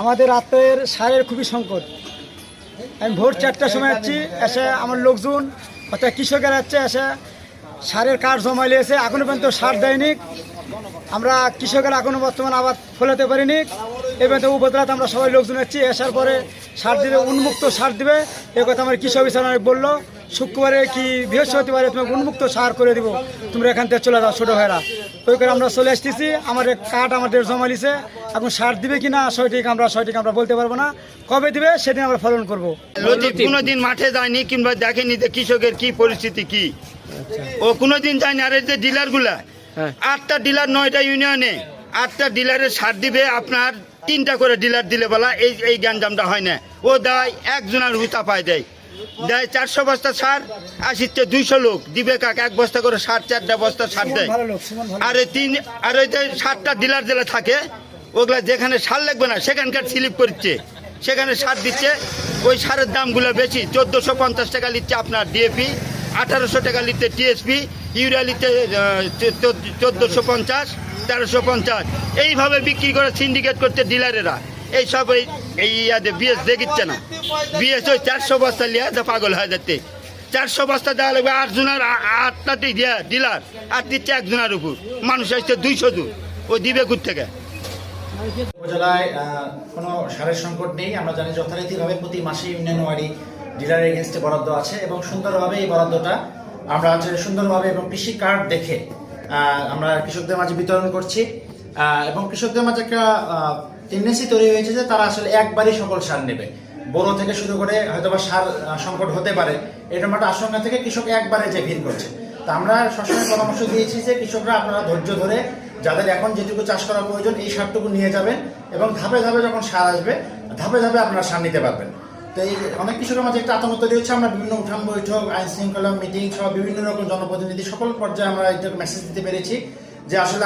আমাদের রাতের সারের খুবই সংকট। আমি ভোর চারটার সময় যাচ্ছি এসে আমার লোকজন অর্থাৎ কৃষকেরা যাচ্ছে এসে সারের কাঠ জমাইলে এসে এখনও পর্যন্ত সার দেয়নি। আমরা কৃষকেরা এখনও বর্তমান আবাদ ফলাতে পারিনি। তো উপদ্রাত আমরা সবাই লোকজন যাচ্ছি আসার পরে সার দিবে, উন্মুক্ত সার দিবে। এ কথা আমার কৃষক অফিসার অনেক বলল, শুক্রবারে কি বৃহস্পতিবারে তোমাকে উন্মুক্ত সার করে দিব। তোমরা এখান থেকে চলে যাও, ছোটো ভাইরা। ওই করে আমরা চলে আসতেছি আমাদের কাঠ আমাদের জমা লিছে এখন সার দিবে কি না সঠিক আমরা সঠিক আমরা বলতে পারব না। কবে দিবে সেদিন আমরা ফলন করব। কোনোদিন মাঠে যায়নি কিংবা দেখেনি যে কৃষকের কি পরিস্থিতি কি? ও কোনোদিন যায়নি। আর এই যে ডিলারগুলা হ্যাঁ। আটটা ডিলার নয়টা ইউনিয়নে আটটা ডিলারের সার দিবে আপনার তিনটা করে ডিলার দিলে বলা এই এই গ্যাঞ্জামটা হয় না। ও দেয় একজনের হুতা পায় দেয়। দেয় চারশো বস্তা সার আসিচ্ছে দুইশো লোক। দিবে কাক এক বস্তা করে সার চারটা বস্তা সার দেয়। আর এই তিন আর ওই যে সাতটা ডিলার জেলা থাকে ওগুলা যেখানে সার লাগবে না সেখানকার স্লিপ করছে। সেখানে সার দিচ্ছে ওই সারের দামগুলো বেশি। চোদ্দোশো পঞ্চাশ টাকা নিচ্ছে আপনার ডিএপি আঠারোশো টাকা নিচ্ছে টিএসপি ইউরিয়া নিচ্ছে চোদ্দোশো পঞ্চাশ তেরোশো পঞ্চাশ। এইভাবে বিক্রি করে সিন্ডিকেট করছে ডিলারেরা। এই সব এই বিএস দেখিচ্ছে না। বিএস ওই চারশো বস্তা লিয়া পাগল হয়ে যাচ্ছে। চারশো বস্তা দেওয়া লাগবে, আট জনের আটটাতেই দেয়া ডিলার আর দিচ্ছে একজনের উপর। মানুষ আসছে দুইশো দূর। ওই দিবে ঘুর থেকে। উপজেলায় কোনো সারের সংকট নেই। আমরা জানি যথারীতিভাবে প্রতি মাসে ইউনিয়ন ওয়ারি ডিলার এগেনস্টে বরাদ্দ আছে এবং সুন্দরভাবে এই বরাদ্দটা আমরা হচ্ছে সুন্দরভাবে এবং কৃষি কার্ড দেখে আমরা কৃষকদের মাঝে বিতরণ করছি। এবং কৃষকদের মাঝে একটা টেন্ডেন্সি তৈরি হয়েছে যে তারা আসলে একবারই সকল সার নেবে। বড় থেকে শুরু করে হয়তোবা সার সংকট হতে পারে এরকম একটা আশঙ্কা থেকে কৃষক একবারে যে ভিড় করছে। তা আমরা সবসময় পরামর্শ দিয়েছি যে কৃষকরা আপনারা ধৈর্য ধরে যাদের এখন যেটুকু চাষ করা প্রয়োজন এই সারটুকু নিয়ে যাবেন এবং ধাপে ধাপে যখন সার আসবে, ধাপে ধাপে আপনারা সার নিতে পারবেন। তো এই অনেক কৃষকের মাঝে একটা আতঙ্ক তৈরি হচ্ছে। আমরা বিভিন্ন উঠান বৈঠক আইন শৃঙ্খলা মিটিং সহ বিভিন্ন রকম জনপ্রতিনিধি সকল পর্যায়ে আমরা এটা মেসেজ দিতে পেরেছি যে আসলে